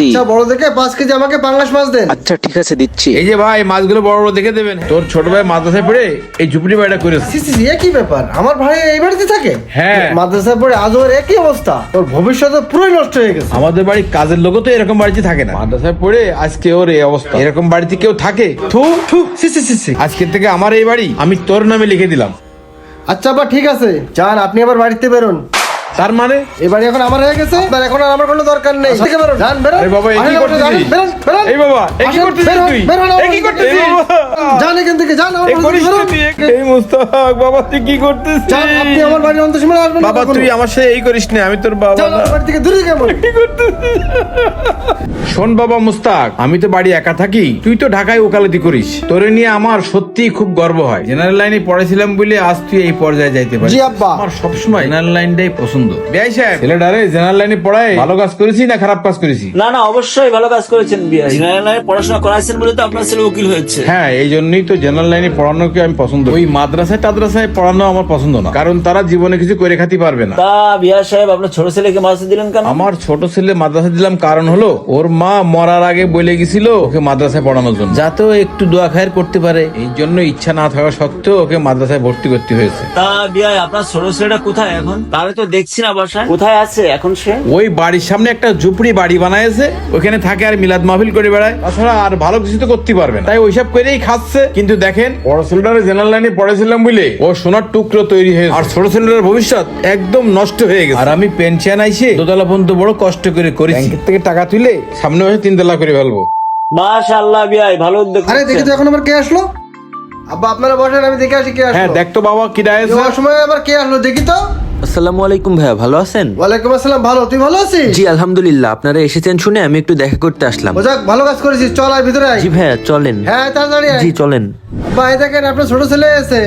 আচ্ছা বড় দেখে পাঁচ কেজি আমাকে পাঙ্গাস মাছ দেন। আচ্ছা ঠিক আছে দিচ্ছি। এই যে ভাই মাছগুলো বড় বড় দেখে দেবেন। তোর ছোট ভাই মাদ্রাসায় পড়ে এই ঝুপড়ি বাড়িটা করেছে সি, সি, সি, এ কি ব্যাপার। আমার ভাই এই বাড়িতে থাকে? হ্যাঁ। মাদ্রাসায় পড়ে আজ ওর একই অবস্থা। তোর ভবিষ্যৎ পুরোই নষ্ট হয়ে গেছে। আমাদের বাড়ি কাজের লোকও তো এরকম বাড়িতে থাকে না। মাদ্রাসায় পড়ে আজকে ওর এই অবস্থা। এরকম বাড়িতে কেউ থাকে? থু থু সি সি সি সি। আজকে থেকে আমার এই বাড়ি আমি তোর নামে লিখে দিলাম। আচ্ছা বা ঠিক আছে। যান আপনি আবার বাড়িতে বেরোন। তার মানে এই বাড়ি এখন আমার হয়ে গেছে আর এখন আর আমার কোনো দরকার নেই থেকে বেরোন যান বেরোন আরে বাবা, এ কি করতেছিস? বেরোন। এই বাবা, এ কি করতেছিস তুই? বেরোন, এ আমার কি করতেছিস? এই। যান এখান থেকে যান আমার এই করিস। তুই, এই মুস্তাক বাবা তুই কি করতেছিস যান আপনি আমার বাড়ির অন্তঃসীমায় আসবেন না বাবা তুই আমার সাথে এই করিস না আমি তোর বাবা যান আমার বাড়ি থেকে দূরে কেমন কি করতেছিস শোন বাবা মুস্তাক আমি তো বাড়ি একা থাকি তুই তো ঢাকায় ওকালতি করিস তোরে নিয়ে আমার সত্যি খুব গর্ব হয় জেনারেল লাইনে পড়েছিলাম বলে আজ তুই এই পর্যায়ে যাইতে পারিস জি, আব্বা। আমার সবসময় জেনারেল লাইনটাই পছন্দ বিআই সাহেব। ছেলেটারে জেনারেল লাইনে পড়ায় ভালো কাজ করেছি না খারাপ কাজ করেছি? না না অবশ্যই ভালো কাজ করেছেন বিয়া জেনারেল লাইনে পড়াশোনা করাইছেন বলে তো আপনার ছেলে উকিল হয়েছে। হ্যাঁ এই জন্যই তো জেনারেল লাইনে পড়ানোকে আমি পছন্দ ওই মাদ্রাসায় টাদ্রাসায় পড়ানো আমার পছন্দ না। কারণ তারা জীবনে কিছু করে খাতি পারবে না। তা সাহেব আপনার ছোট ছেলেকে মাসে দিলেন কেন? আমার ছোট ছেলে মাদ্রাসা দিলাম কারণ হলো ওর মা মরার আগে বলে গেছিল ওকে মাদ্রাসায় পড়ানোর জন্য। যাতে একটু দোয়া খায়ের করতে পারে। এই জন্য ইচ্ছা না থাকা সত্ত্বেও ওকে মাদ্রাসায় ভর্তি করতে হয়েছে। তা বিয়া আপনার ছোট ছেলেটা কোথায় এখন? তাহলে তো দেখছি না বাসায়। কোথায় আছে এখন সে? ওই বাড়ির সামনে একটা ঝুপড়ি বাড়ি ওখানে থাকে আর মিলাদ মাহফিল করে বেড়ায়। তাছাড়া আর ভালো কিছু তো করতে পারবে না। তাই ওইসব করেই খাচ্ছে। কিন্তু দেখেন বড় ছেলেটার জেনারেল লাইনে পড়েছিলাম বলে ও সোনার টুকরো তৈরি হয়েছে। আর ছোট ছেলেটার ভবিষ্যৎ একদম নষ্ট হয়ে গেছে। আর আমি পেনশন আইসে দোতলা পর্যন্ত বড় কষ্ট করে করি ব্যাংকের থেকে টাকা তুলে সামনে বসে তিনতলা করে ফেলব। মাশাআল্লাহ বিয়াই ভালো উদ্যোগ আরে দেখি তো এখন আবার কে আসলো? আব্বা আপনারা বসেন আমি দেখে আসি কে হ্যাঁ আসলো। দেখ তো বাবা কি ডায়েছে যাওয়ার সময় আবার কে আসলো দেখি তো। আসসালামু আলাইকুম ভাইয়া ভালো আছেন? ওয়ালাইকুম আসসালাম ভালো। তুই ভালো আছিস? জি আলহামদুলিল্লাহ। আপনারা এসেছেন শুনে আমি একটু দেখা করতে আসলাম। ও যাক ভালো কাজ করেছিস চল আয় ভিতরে আয়। জি ভাইয়া চলেন। হ্যাঁ তাড়াতাড়ি আয়। জি চলেন। আব্বা এই দেখেন আপনার ছোট ছেলে এসে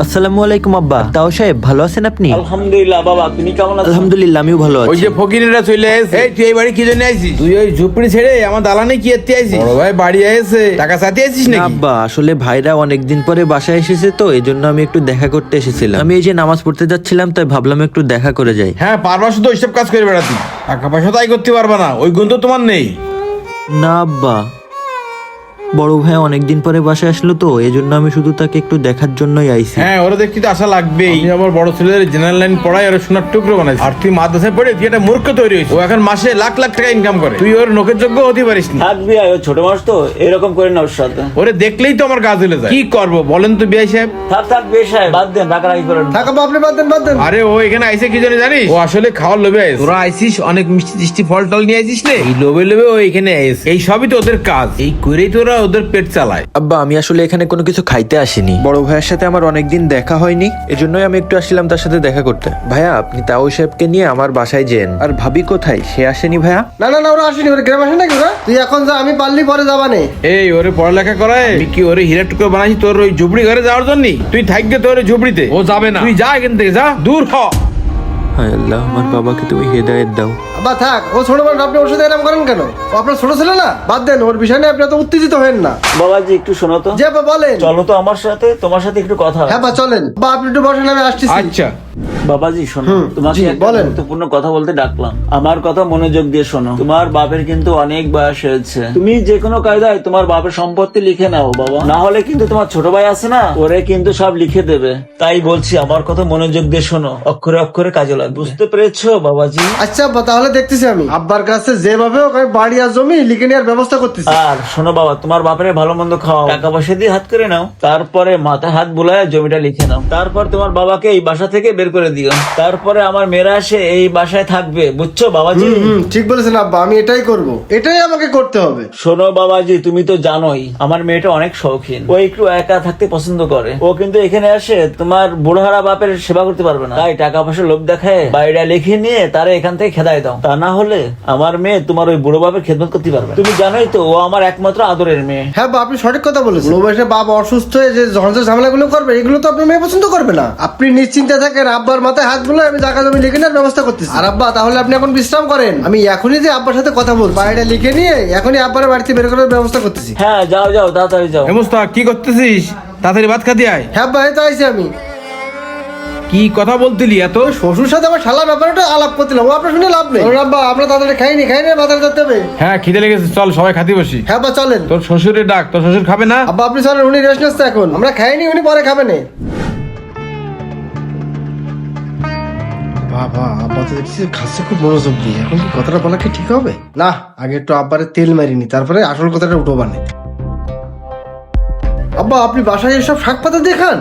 আসসালামু আলাইকুম আব্বা। তাও সাহেব ভালো আছেন আপনি? আলহামদুলিল্লাহ বাবা তুমি কেমন আছো আলহামদুলিল্লাহ আমিও ভালো ওই যে ফকিরেরা চলে আসে এই তুই এই বাড়ি কি জন্য আইছিস? তুই ওই ঝুপড়ি ছেড়ে আমার দালানে কি এতে আইছিস? বড় ভাই বাড়ি আইছে। টাকা সাথে আইছিস না, নাকি? আব্বা আসলে ভাইরা অনেকদিন পরে বাসায় এসেছে তো এই জন্য আমি একটু দেখা করতে এসেছিলাম। আমি এই যে নামাজ পড়তে যাচ্ছিলাম তাই ভাবলাম একটু দেখা করে যাই। হ্যাঁ পারবা শুধু ওইসব কাজ করে বেড়াতি। টাকা পয়সা তাই করতে পারবা না। ওই গুণ তো তোমার নেই। না আব্বা। বড় ভাই অনেকদিন পরে বাসায় আসলো তো এই জন্য আমি শুধু তাকে একটু দেখার জন্যই আইছি। হ্যাঁ ওরা দেখতে তো আশা লাগবেই। আমি আমার বড় ছেলের জেনারেল লাইন পড়াই ওরা সোনার টুকরো বানাই আর তুই মাদ্রাসায় পড়ে তুই একটা মূর্খ তৈরি হয়েছিস। ও এখন মাসে লাখ লাখ টাকা ইনকাম করে। তুই ওর নোকের যোগ্য হতে পারিস না। থাক বিয়াই ও ছোট মানুষ তো এরকম করে না ওর সাথে। ওরে দেখলেই তো আমার গা জ্বলে যায়। কি করব বলেন তো বিআই সাহেব? থাক থাক বিয়া সাহেব বাদ দেন রাগারাগি করেন। থাক আপনি বাদ দেন বাদ দেন। আরে ও এখানে আইসে কি জানি জানিস? ও আসলে খাওয়ার লোভে আইস তোরা আইসিস অনেক মিষ্টি টিষ্টি ফল টল নিয়ে আইসিস রে এই লোভে লোভে ও এখানে আইস এই সবই তো ওদের কাজ। এই করেই তোরা ওদের পেট চালায়। আব্বা আমি আসলে এখানে কোনো কিছু খাইতে আসিনি। বড় ভাইয়ের সাথে আমার অনেকদিন দেখা হয়নি এজন্যই আমি একটু আসছিলাম তার সাথে দেখা করতে। ভাইয়া আপনি তাও সাহেবকে নিয়ে আমার বাসায় যেন। আর ভাবি কোথায়? সে আসেনি ভাইয়া? না না না ওরা আসেনি ওরা গ্রাম আসে নাকি ওরা? তুই এখন যা আমি পারলি পরে যাবানে এই ওরে পড়ালেখা করায়? আমি কি ওরে হীরা টুকরো বানাইছি তোর ওই ঝুপড়ি ঘরে যাওয়ার জন্য? তুই থাকবে তোর ওই ঝুপড়িতে। ও যাবে না। তুই যা এখান থেকে যা। দূর হ। হায় আল্লাহ আমার বাবাকে তুমি হেদায়েত দাও। আব্বা থাক ও ছোট মানুষ আপনি ওর সাথে এরকম করেন কেন? ও আপনার ছোট ছেলে না? বাদ দেন ওর বিষয় নিয়ে আপনি এত উত্তেজিত হবেন না। বাবাজি একটু শোনো তো। যে বলেন। চলো তো আমার সাথে তোমার সাথে একটু কথা হ্যাঁ। বা চলেন। বা আপনি একটু বসেন আমি আসতেছি। আচ্ছা। বাবাজি শোনো। তোমাকে একটা গুরুত্বপূর্ণ কথা বলতে ডাকলাম। আমার কথা মনোযোগ দিয়ে শোনো। তোমার বাপের কিন্তু অনেক বয়স হয়েছে। তুমি যে কোনো কায়দায় তোমার বাপের সম্পত্তি লিখে নাও বাবা। না হলে কিন্তু তোমার ছোট ভাই আছে না? ওরে কিন্তু সব লিখে দেবে। তাই বলছি আমার কথা মনোযোগ দিয়ে শোনো। অক্ষরে অক্ষরে কাজে লাগবে। বুঝতে পেরেছ বাবাজি? আচ্ছা তাহলে দেখতেছি আমি। আব্বার কাছে যেভাবে হোক আমি বাড়ি আর জমি লিখে নেওয়ার ব্যবস্থা করতেছি। আর শোনো বাবা তোমার বাপের ভালো মন্দ খাওয়া টাকা পয়সা দিয়ে হাত করে নাও তারপরে মাথায় হাত বুলায় জমিটা লিখে নাও। তারপর তোমার বাবাকে এই বাসা থেকে বের করে দিও। তারপরে আমার মেয়েরা এসে এই বাসায় থাকবে বুঝছ বাবাজি? হুম ঠিক বলেছেন আব্বা আমি এটাই করব। এটাই আমাকে করতে হবে। শোনো বাবাজি তুমি তো জানোই আমার মেয়েটা অনেক শৌখিন। ও একটু একা থাকতে পছন্দ করে। ও কিন্তু এখানে আসে তোমার বুড়াহারা বাপের সেবা করতে পারবে না। তাই টাকা পয়সা লোভ দেখায় বাইরে লিখে নিয়ে তারা এখান থেকে খেদাই দাও। তা না হলে আমার মেয়ে তোমার ওই বুড়ো বাপের খেদমত করতে পারবে তুমি জানোই তো ও আমার একমাত্র আদরের মেয়ে। হ্যাঁ বা আপনি সঠিক কথা বলেছেন। বুড়ো বয়সে বাপ অসুস্থ হয়ে যে ঝঞ্ঝার ঝামেলাগুলো করবে এগুলো তো আপনার মেয়ে পছন্দ করবে না। আপনি নিশ্চিন্তে থাকেন আব্বার মাথায় হাত বুলে আমি টাকা জমি লিখে নেওয়ার ব্যবস্থা করতেছি। আর আব্বা তাহলে আপনি এখন বিশ্রাম করেন। আমি এখনই যে আব্বার সাথে কথা বলব বাড়িটা লিখে নিয়ে এখনই আব্বার বাড়িতে বের করার ব্যবস্থা করতেছি। হ্যাঁ যাও যাও তাড়াতাড়ি যাও। হেমস্তা কি করতেছিস? তাড়াতাড়ি ভাত খাতে আয়। হ্যাঁ আব্বা এই তো আইছি আমি। কি কথা বলতিলি এত? শ্বশুর সাথে আমার শালা ব্যাপারটা আলাপ করছিলাম ও আপনার শুনে লাভ নেই। আব্বা আমরা তাড়াতাড়ি খাইনি খাইনি বাজারে যেতে হবে। হ্যাঁ খিদে লেগেছে চল সবাই খাতি বসি। হ্যাঁ বা চলেন। তোর শ্বশুরের ডাক তোর শ্বশুর খাবে না? আব্বা আপনি চলেন উনি রেস্ট নিচ্ছে এখন। আমরা খাইনি উনি পরে খাবেন বাবা আব্বা তো দেখছি খাচ্ছে খুব মনোযোগ দিয়ে। এখন কি কথাটা বলা কি ঠিক হবে? না আগে একটু আব্বারে তেল মারিনি তারপরে আসল কথাটা উঠো বানে আব্বা আপনি বাসায় এসব শাক পাতা দেখান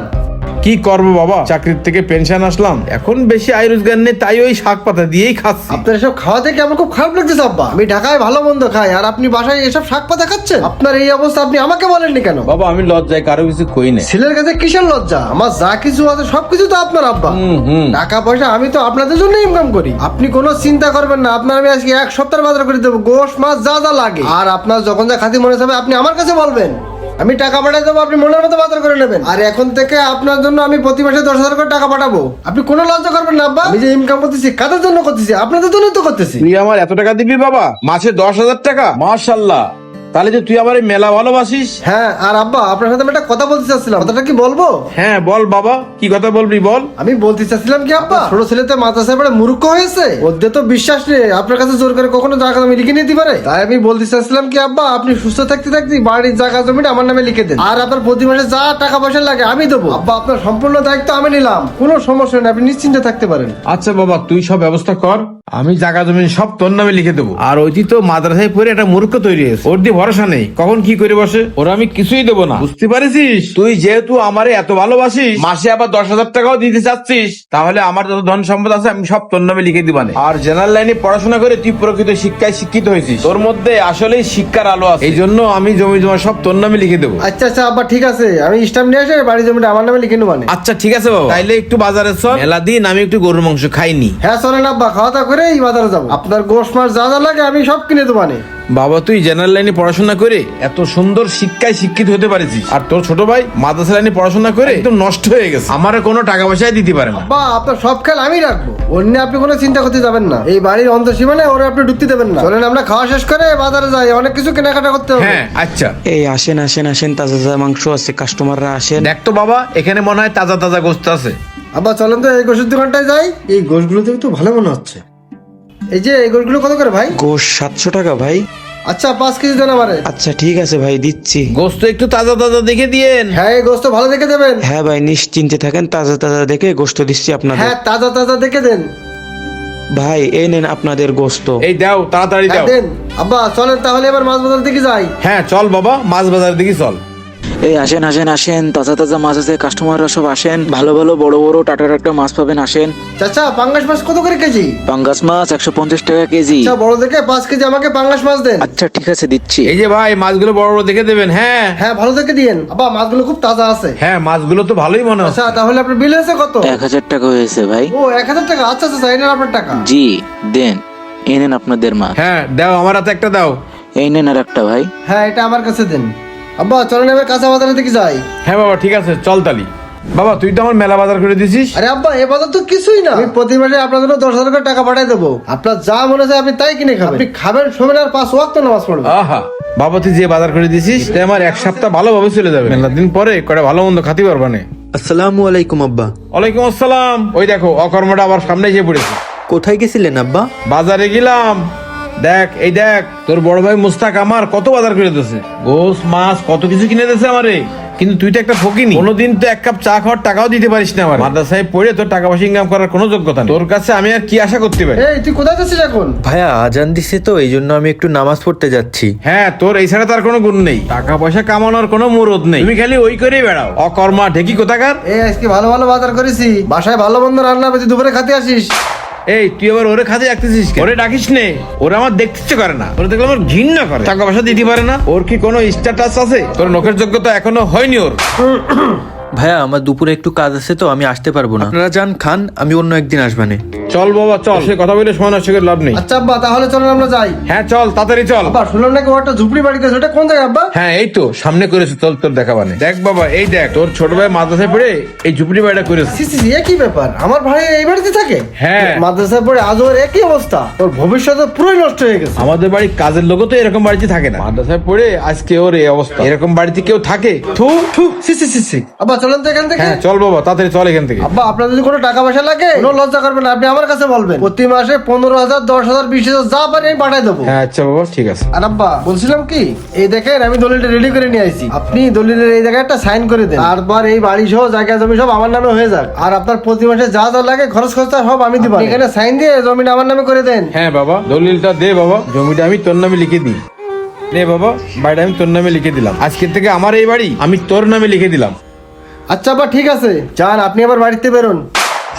কি করব বাবা? চাকরির থেকে পেনশন আসলাম। এখন বেশি আয় রোজগার নেই তাই ওই শাক পাতা দিয়েই খাচ্ছি। আপনার এসব খাওয়া থেকে আমার খুব খারাপ লাগছে আব্বা। আমি ঢাকায় ভালো মন্দ খাই আর আপনি বাসায় এসব শাক পাতা খাচ্ছেন? আপনার এই অবস্থা আপনি আমাকে বলেননি কেন? বাবা আমি লজ্জায় কারও কিছু কই না ছেলের কাছে কিসের লজ্জা? আমার যা কিছু আছে সবকিছু তো আপনার আব্বা। হুম হুম। টাকা পয়সা আমি তো আপনাদের জন্য ইনকাম করি। আপনি কোনো চিন্তা করবেন না আপনার আমি আজকে এক সপ্তাহ বাজার করে দেবো গোশ মাছ যা যা লাগে। আর আপনার যখন যা খাতি মনে হবে আপনি আমার কাছে বলবেন। আমি টাকা পাঠিয়ে দেবো আপনি মনের মতো বাজার করে নেবেন। আর এখন থেকে আপনার জন্য আমি প্রতি মাসে দশ হাজার করে টাকা পাঠাবো। আপনি কোনো লজ্জা করবেন না আব্বা। আমি যে ইনকাম করতেছি কাদের জন্য করতেছি? আপনাদের জন্য তো করতেছি। তুই আমার এত টাকা দিবি বাবা? মাসে দশ হাজার টাকা? মাশাল্লাহ। তাহলে তুই আবার এই মেলা ভালোবাসিস? হ্যাঁ আর আব্বা আপনার সাথে আমি একটা কথা বলতে চাচ্ছিলাম। কথাটা কি বলব? হ্যাঁ বল বাবা কি কথা বলবি বল? আমি বলতে চাচ্ছিলাম কি আব্বা ছোট ছেলেতে মাদ্রাসায় পড়ে মূর্খ হয়েছে? ওদের তো বিশ্বাস নেই আপনার কাছে জোর করে কখনো জায়গা জমি লিখে নিতে পারে? তাই আমি বলতে চাচ্ছিলাম কি আব্বা আপনি সুস্থ থাকতে থাকতে বাড়ির জায়গা জমিটা আমার নামে লিখে দেন। আর আপনার প্রতি মাসে যা টাকা পয়সা লাগে আমি দেবো। আব্বা আপনার সম্পূর্ণ দায়িত্ব আমি নিলাম। কোনো সমস্যা নেই আপনি নিশ্চিন্তে থাকতে পারেন। আচ্ছা বাবা তুই সব ব্যবস্থা কর আমি জায়গা জমি সব তোর নামে লিখে দেবো। আর ওইটি তো মাদ্রাসায় পড়ে একটা মূর্খ তৈরি হয়েছে। ওর দিয়ে ভরসা নেই। কখন কি করে বসে? ওরা আমি কিছুই দেবো না। বুঝতে পারিস তুই যেহেতু আমারে এত ভালোবাসিস মাসে আবার দশ হাজার টাকাও দিতে চাচ্ছিস তাহলে আমার যত ধন সম্পদ আছে আমি সব তোর নামে লিখে দিবানে। আর জেনারেল লাইনে পড়াশোনা করে তুই প্রকৃত শিক্ষায় শিক্ষিত হয়েছিস। তোর মধ্যে আসলেই শিক্ষার আলো আছে। এই জন্য আমি জমি জমা সব তোর নামে লিখে দেবো। আচ্ছা আচ্ছা আব্বা ঠিক আছে। আমি স্টাম্প নিয়ে আসে বাড়ির জমিটা আমার নামে লিখে নেবানে আচ্ছা ঠিক আছে বাবা। তাইলে একটু বাজারে চল। মেলা দিন আমি একটু গরুর মাংস খাইনি। হ্যাঁ চলেন আব্বা খাওয়া দাওয়া করে এই বাজারে যাব। আপনার গোশ মাছ যা যা লাগে আমি সব কিনে দেবানে বাবা তুই জেনারেল লাইনে পড়াশোনা করে এত সুন্দর শিক্ষায় শিক্ষিত হতে পারিস আর তোর ছোট ভাই মাদ্রাসা লাইনে পড়াশোনা করে একদম নষ্ট হয়ে গেছে। আমার কোনো টাকা পয়সাই দিতে পারে না। বা আপনার সব খেয়াল আমি রাখব। অন্য আপনি কোনো চিন্তা করতে যাবেন না। এই বাড়ির অন্তঃসীমানে ওরা আপনি ঢুকতে দেবেন না। চলেন আমরা খাওয়া শেষ করে বাজারে যাই। অনেক কিছু কেনাকাটা করতে হবে। হ্যাঁ আচ্ছা। এই আসেন আসেন আসেন তাজা তাজা মাংস আছে কাস্টমাররা আসেন। দেখ তো বাবা এখানে মনে হয় তাজা তাজা গোস্ত আছে। আবার চলেন তো এই গোশের দোকানটায় যাই। এই গোশগুলো থেকে তো ভালো মনে হচ্ছে। এই যে এই গোশগুলো কত করে ভাই? গোশ সাতশো টাকা ভাই। আচ্ছা পাঁচ কেজি দেন আমারে। আচ্ছা ঠিক আছে ভাই দিচ্ছি। গোস্ত একটু তাজা তাজা দেখে দিয়েন। হ্যাঁ এই গোস্ত ভালো দেখে দেবেন। হ্যাঁ ভাই নিশ্চিন্তে থাকেন তাজা তাজা দেখে গোস্ত দিচ্ছি আপনাদের। হ্যাঁ তাজা তাজা দেখে দেন। ভাই এই নেন আপনাদের গোস্ত এই দাও তাড়াতাড়ি হ্যাঁ দাও। দেন। আব্বা চলেন তাহলে এবার মাছ বাজার দিকে যাই। হ্যাঁ চল বাবা মাছ বাজার দিকে চল। এই আসেন আসেন আসেন। তাজা তাজা মাছ আছে কাস্টমাররা সব আসেন। ভালো ভালো বড় বড় টাটা টাটা মাছ পাবেন আসেন। চাচা পাঙ্গাস মাছ কত করে কেজি? পাঙ্গাস মাছ একশো পঞ্চাশ টাকা কেজি। আচ্ছা বড় দেখে পাঁচ কেজি আমাকে পাঙ্গাস মাছ দেন। আচ্ছা ঠিক আছে দিচ্ছি। এই যে ভাই মাছগুলো বড় বড় দেখে দেবেন হ্যাঁ? হ্যাঁ ভালো দেখে দিয়েন। আব্বা মাছগুলো খুব তাজা আছে। হ্যাঁ মাছগুলো তো ভালোই মনে হচ্ছে। আচ্ছা তাহলে আপনার বিল হয়েছে কত? এক হাজার টাকা হয়েছে ভাই। ও এক হাজার টাকা? আচ্ছা আচ্ছা এই নেন আপনার টাকা। জি দেন। এই নেন আপনাদের মাছ। হ্যাঁ দাও আমার হাতে একটা দাও। এই নেন আর একটা ভাই। হ্যাঁ এটা আমার কাছে দেন। আব্বা চলেন এবার কাঁচা বাজারের দিকে যাই। হ্যাঁ বাবা ঠিক আছে চল তালি। বাবা তুই তো আমার মেলা বাজার করে দিছিস? আরে আব্বা এ বাজার তো কিছুই না। আমি প্রতি মাসে আপনার জন্য দশ হাজার করে টাকা পাঠিয়ে দেবো। আপনার যা মনে হয় আপনি তাই কিনে খাবেন। আপনি খাবেন শোবেন আর পাঁচ ওয়াক্ত নামাজ পড়বেন। আহা বাবা তুই যে বাজার করে দিছিস তাই আমার এক সপ্তাহ ভালোভাবে চলে যাবে। মেলা দিন পরে কটা ভালো মন্দ খাতি পারবা না। আসসালামু আলাইকুম আব্বা। ওয়ালাইকুম আসসালাম। ওই দেখো অকর্মটা আবার সামনে এসে পড়েছে। কোথায় গেছিলেন আব্বা? বাজারে গেলাম। দেখ এই দেখ তোর বড় ভাই মুস্তাক আমার কত বাজার করে দিয়েছে গোস মাছ কত কিছু কিনে দিয়েছে আমারে। কিন্তু তুই তো একটা ফকিনি। কোনোদিন তো এক কাপ চা খাওয়ার টাকাও দিতে পারিস না আমার। মাদ্রাসায় পড়ে তোর টাকা পয়সা ইনকাম করার কোনো যোগ্যতা নেই। তোর কাছে আমি আর কি আশা করতে পারি? এই তুই কোথায় যাচ্ছিস এখন? ভাইয়া আজান দিছে তো এই জন্য আমি একটু নামাজ পড়তে যাচ্ছি। হ্যাঁ তোর এই ছাড়া তার কোনো গুণ নেই। টাকা পয়সা কামানোর কোনো মুরদ নেই। তুমি খালি ওই করেই বেড়াও। অকর্মা ঢেকি কোথাকার? এই আজকে ভালো ভালো বাজার করেছি। বাসায় ভালো মন্দ রান্না পেয়েছি দুপুরে খাতে আসিস। এই তুই আবার ওরে খাতে রাখতেছিস কেন? ওরে ডাকিস নে। ওরা আমার দেখতে ইচ্ছে করে না। ওরা দেখলে আমার ঘৃণা করে। টাকা পয়সা দিতে পারে না। ওর কি কোনো স্ট্যাটাস আছে? তোর নখের যোগ্যতা এখনও হয়নি ওর। ভাইয়া আমার দুপুরে একটু কাজ আছে তো আমি আসতে পারব না। আপনারা যান খান আমি অন্য একদিন আসবানে। চল বাবা চল। সে কথা বলে সময় নষ্ট করে লাভ নেই। আচ্ছা আব্বা তাহলে চলেন আমরা যাই। হ্যাঁ চল তাড়াতাড়ি চল। আব্বা শুনলাম নাকি ও একটা ঝুপড়ি বাড়িতে আছে, ওটা কোন জায়গায় আব্বা? হ্যাঁ এই তো সামনে করেছে চল তোর দেখাবানে দেখ বাবা এই দেখ তোর ছোট ভাই মাদ্রাসায় পড়ে এই ঝুপড়ি বাড়িটা করেছে। সি সি সি, এ কি ব্যাপার। আমার ভাই এই বাড়িতে থাকে? হ্যাঁ। মাদ্রাসায় পড়ে আজ ওর একই অবস্থা। ওর ভবিষ্যৎ পুরোই নষ্ট হয়ে গেছে। আমাদের বাড়ির কাজের লোকও তো এরকম বাড়িতে থাকে না। মাদ্রাসায় পড়ে আজকে ওর এই অবস্থা। এরকম বাড়িতে কেউ থাকে? থু থু, সি সি সি সি। আব্বা চলেন তো এখান থেকে। হ্যাঁ চল বাবা তাড়াতাড়ি চল এখান থেকে। আব্বা আপনার যদি কোনো টাকা পয়সা লাগে কোনো লজ্জা করবেন না, আপনি আমার কাছে বলবেন। প্রতি মাসে পনেরো হাজার দশ হাজার বিশ হাজার যা পারি আমি পাঠাই দেবো। হ্যাঁ আচ্ছা বাবা ঠিক আছে। আর আব্বা বলছিলাম কি এই দেখেন আমি দলিলটা রেডি করে নিয়ে আইছি। আপনি দলিলের এই জায়গায় একটা সাইন করে দেন। তারপর এই বাড়ি সহ জায়গা জমি সব আমার নামে হয়ে যাক। আর আপনার প্রতি মাসে যা যা লাগে খরচ খরচা সব আমি দিব। এখানে সাইন দিয়ে জমিটা আমার নামে করে দেন। হ্যাঁ বাবা দলিলটা দে বাবা। জমিটা আমি তোর নামে লিখে দিই। নে বাবা বাড়িটা আমি তোর নামে লিখে দিলাম। আজকের থেকে আমার এই বাড়ি আমি তোর নামে লিখে দিলাম। আচ্ছা আব্বা ঠিক আছে। যান আপনি আবার বাড়িতে বেরোন।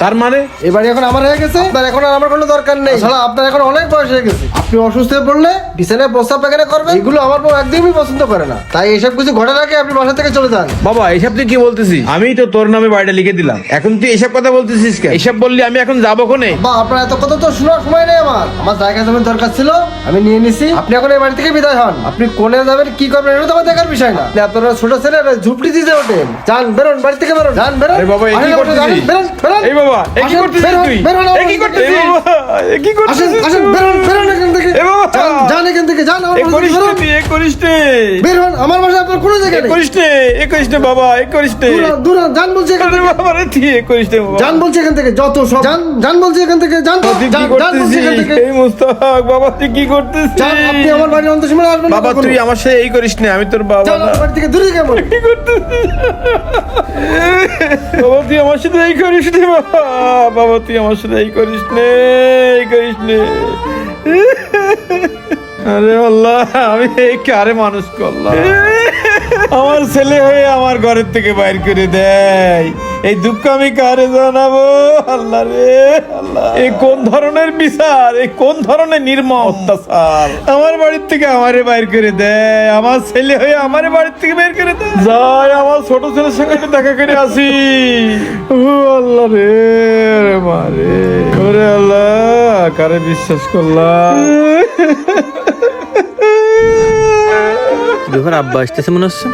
তার মানে? এই বাড়ি এখন আমার হয়ে গেছে আপনার এখন আর আমার কোনো দরকার নেই। ছাড়া আপনার এখন অনেক বয়স হয়ে গেছে। আপনি অসুস্থ হয়ে পড়লে বিছানায় প্রস্তাব পায়খানা করবেন। এগুলো আমার বউ একদমই পছন্দ করে না। তাই এসব কিছু ঘটে রাখে আপনি বাসা থেকে চলে যান। বাবা এসব তুই কি বলতেছিস? আমি তো তোর নামে বাড়িটা লিখে দিলাম। এখন তুই এসব কথা বলতেছিস কেন? এসব বললি আমি এখন যাব কোনে? বা আপনার এত কথা তো শোনার সময় নেই আমার। আমার জায়গা জমির দরকার ছিল আমি নিয়ে নিছি। আপনি এখন এই বাড়ি থেকে বিদায় হন। আপনি কোনে যাবেন কি করবেন এটা তো আমার দেখার বিষয় না। আপনি আপনার ছোট ছেলে ঝুপড়ি দিতে ওঠেন। যান বেরোন বাড়ি থেকে বেরোন। যান বেরোন বাবা এ কি করতেছিস? বেরোন বেরোন। এই বাবা এ কি আসেন, করতেছিস তুই? এ কি আমার করতেছিস? বাবা এ কি আসেন করতেছিস আসেন বেরোন বেরোন এখান থেকে। এ বাবা। যান, যান এখান থেকে যান আমার করিস থেকে নে বেরোন। তুই এ করিস বের হন আমার বাসায় আপনার কোনো জায়গা নেই। করিস এ করিস বাবা এ করিস দূর দূর যান বলছি এখান থেকে। বাবা রে তুই এ করিস বাবা। যান বলছি এখান থেকে যত সব। যান যান বলছি এখান থেকে যান তো, যান যান বলছি এখান থেকে। এই মুস্তাক বাবা তুই কি করতেছিস? যান আপনি আমার বাড়ির অন্তঃসীমায় আসবেন বাবা তুই আমার সাথে এই করিস না আমি তোর বাবা যান না। বাড়ি থেকে দূরে কেমন কি করতেছিস? বাবা তুই আমার সাথে এই করিস নে বাবা, তুই আমার সাথে এই করিস নে, এই করিস নে। আরে আল্লাহ, আমি এই কারে মানুষ করলাম? আমার ছেলে হয়ে আমার ঘরের থেকে বাইর করে দেয়। এই দুঃখ আমি কারে জানাব? আল্লাহ রে আল্লাহ। এই কোন ধরনের বিচার? এই কোন ধরনের নির্মম অত্যাচার? আমার বাড়ির থেকে আমারে বাইর করে দেয়। আমার ছেলে হয়ে আমারে বাড়ির থেকে বের করে দেয়। যাই আমার ছোট ছেলের সঙ্গে দেখা করে আসি। ও আল্লাহ রে রে। মারে ওরে আল্লাহ কারে বিশ্বাস করলাম? ব্যাপার আব্বা আসতেছে মনে হচ্ছে?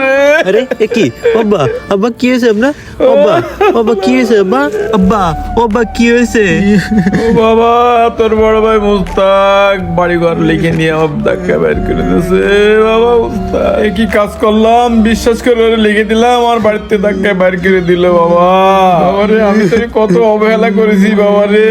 রে আরে এ কি? আব্বা আব্বা কি হয়েছে আপনার? আব্বা আব্বা কি হয়েছে আব্বা আব্বা ও আব্বা কি হয়েছে? বাবা তোর বড় ভাই মুস্তাক বাড়ি ঘর লিখে নিয়ে আমার ধাক্কা বের করে দিয়েছে। বাবা মুস্তাক। এ কি কাজ করলাম? বিশ্বাস করে ওরে লিখে দিলাম আমার বাড়িতে ধাক্কা বের করে দিল বাবা। আমি তোর কত অবহেলা করেছি বাবা রে।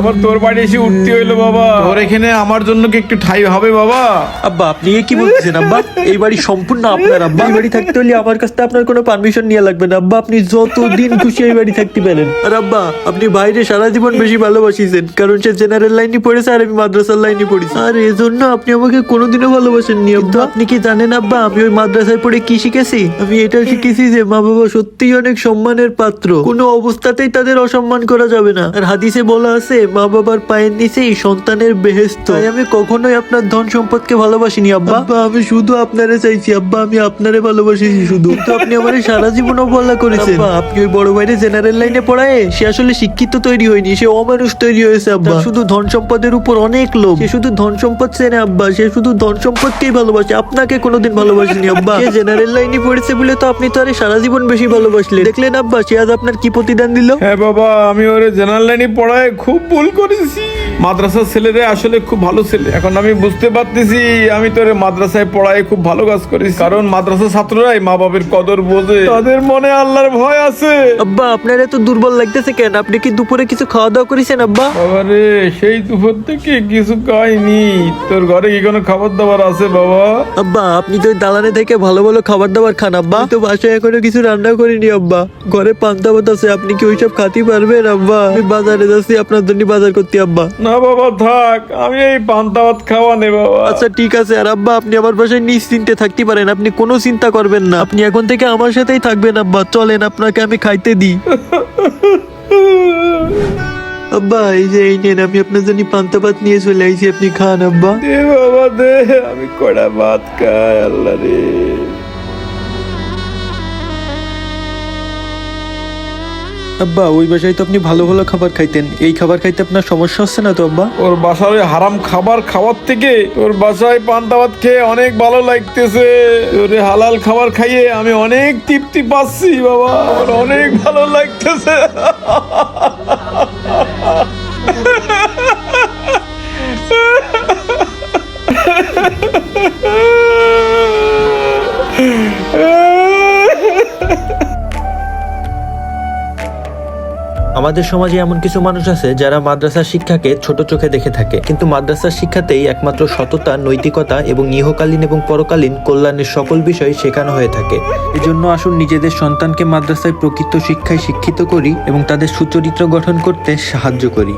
আবার তোর বাড়ি এসে উঠতে হইল বাবা। তোর এখানে আমার জন্য কি একটু ঠাই হবে বাবা? আব্বা আপনি কি বলতেছেন আব্বা? এই বাড়ি সম্পূর্ণ আপনার আব্বা। বাড়ি থাকতে হলে আমার কাছ থেকে আপনার কোনো পারমিশন নিয়ে লাগবে না। আব্বা আপনি যত দিন খুশি এই বাড়ি থাকতে পারেন। আর আব্বা আপনি বাইরে সারা জীবন বেশি ভালোবাসিছেন কারণ সে জেনারেল লাইনে পড়েছে আর আমি মাদ্রাসার লাইনে পড়েছি। আর এজন্য আপনি আমাকে কোনোদিনও ভালোবাসেন নি আব্বা আপনি কি জানেন আব্বা আমি ওই মাদ্রাসায় পড়ে কি শিখেছি? আমি এটা শিখেছি যে মা বাবা সত্যিই অনেক সম্মানের পাত্র। কোনো অবস্থাতেই তাদের অসম্মান করা যাবে না। আর হাদিসে বলা আছে মা বাবার পায়ের নিচেই সন্তানের বেহেস্ত আমি কখনোই আপনার ধন সম্পদকে ভালোবাসিনি আব্বা আমি শুধু আপনারে চাইছি আব্বা আমি আপনারে ভালোবাসিছি শুধু। তো আপনি আমার সারা জীবন অবহেলা করেছেন। আব্বা আপনি ওই বড় ভাইরে জেনারেল লাইনে পড়ায় সে আসলে শিক্ষিত তৈরি হয়নি সে অমানুষ তৈরি হয়েছে আব্বা। তার শুধু ধন সম্পদের উপর অনেক লোক সে শুধু ধন সম্পদ চেনে আব্বা। সে শুধু ধন সম্পদকেই ভালোবাসে আপনাকে কোনোদিন ভালোবাসেনি আব্বা। সে জেনারেল লাইনে পড়েছে বলে তো আপনি তো আরে সারা জীবন বেশি ভালোবাসলেন। দেখলেন আব্বা সে আজ আপনার কি প্রতিদান দিল? হ্যাঁ বাবা আমি ওরে জেনারেল লাইনে পড়ায় খুব ভুল করেছি। মাদ্রাসার ছেলেরা আসলে খুব ভালো ছেলে। এখন আমি বুঝতে পারতেছি আমি তোরে মাদ্রাসায় পড়ায় খুব ভালো কাজ করেছি। কারণ মাদ্রাসা ছাত্ররাই মা বাবার কদর বোঝে। তাদের মনে আল্লাহর ভয় আছে। আব্বা আপনার এত দুর্বল লাগতেছে কেন? আপনি কি দুপুরে কিছু খাওয়া দাওয়া করেছেন আব্বা? বাবা রে সেই দুপুর থেকে কিছু খাইনি। তোর ঘরে কি কোনো খাবার দাবার আছে বাবা? আব্বা আপনি তো ওই দালানে থেকে ভালো ভালো খাবার দাবার খান আব্বা। আমি তো বাসায় এখনও কিছু রান্না করিনি আব্বা। ঘরে পান্তা ভাত আছে আপনি কি ওইসব খাতে পারবেন আব্বা? আমি বাজারে যাচ্ছি আপনার জন্য বাজার করতে আব্বা। না বাবা থাক। আমি এই পান্তা ভাত খাওয়া নে বাবা। আচ্ছা ঠিক আছে। আর আব্বা আপনি আমার বাসায় নিশ্চিন্তে থাকতে পারেন। আপনি কোনো চিন্তা করবেন না। আপনি এখন থেকে আমার সাথেই থাকবেন, আব্বা। চলেন, আপনাকে আমি খাইতে দিই। আব্বা, এই যে, এই নেন, আমি আপনার জন্য পান্তা ভাত নিয়ে চলে আইছি। আপনি খান, আব্বা। দে বাবা, দে, আমি কড়া ভাত খাই, আল্লাহ রে। আব্বা, ওই বাসায় তো আপনি ভালো ভালো খাবার খাইতেন। এই খাবার খাইতে আপনার সমস্যা হচ্ছে না তো, আব্বা? ওর বাসার ওই হারাম খাবার খাওয়ার থেকে ওর বাসায় পান্তা ভাত খেয়ে অনেক ভালো লাগতেছে। এই হালাল খাবার খাইয়ে আমি অনেক তৃপ্তি পাচ্ছি, বাবা। আমার অনেক ভালো লাগতেছে। আমাদের সমাজে এমন কিছু মানুষ আছে যারা মাদ্রাসার শিক্ষাকে ছোট চোখে দেখে থাকে। কিন্তু মাদ্রাসার শিক্ষাতেই একমাত্র সততা, নৈতিকতা এবং ইহকালীন এবং পরকালীন কল্যাণের সকল বিষয় শেখানো হয়ে থাকে। এজন্য আসুন নিজেদের সন্তানকে মাদ্রাসায় প্রকৃত শিক্ষায় শিক্ষিত করি এবং তাদের সুচরিত্র গঠন করতে সাহায্য করি।